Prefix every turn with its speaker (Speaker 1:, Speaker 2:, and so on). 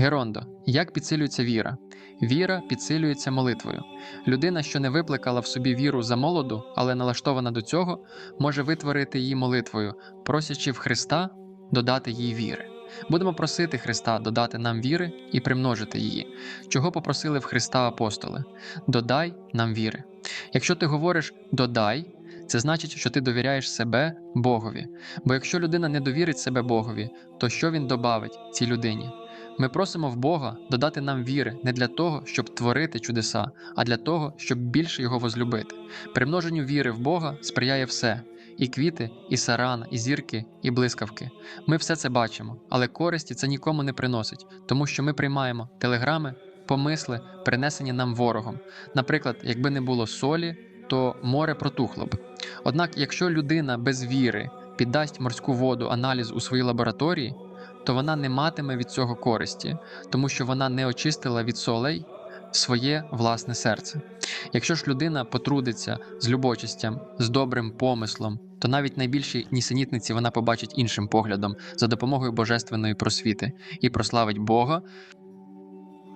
Speaker 1: Герондо, як підсилюється віра? Віра підсилюється молитвою. Людина, що не викликала в собі віру за молоду, але налаштована до цього, може витворити її молитвою, просячи в Христа додати їй віри. Будемо просити Христа додати нам віри і примножити її. Чого попросили в Христа апостоли? Додай нам віри. Якщо ти говориш додай, це значить, що ти довіряєш себе Богові. Бо якщо людина не довірить себе Богові, то що він добавить цій людині? Ми просимо в Бога додати нам віри не для того, щоб творити чудеса, а для того, щоб більше його возлюбити. Примноженню віри в Бога сприяє все: і квіти, і сарана, і зірки, і блискавки. Ми все це бачимо, але користі це нікому не приносить, тому що ми приймаємо телеграми, помисли, принесені нам ворогом. Наприклад, якби не було солі, то море протухло б. Однак, якщо людина без віри піддасть морську воду аналіз у своїй лабораторії, то вона не матиме від цього користі, тому що вона не очистила від солей своє власне серце. Якщо ж людина потрудиться з любочістям, з добрим помислом, то навіть найбільші нісенітниці вона побачить іншим поглядом за допомогою божественної просвіти і прославить Бога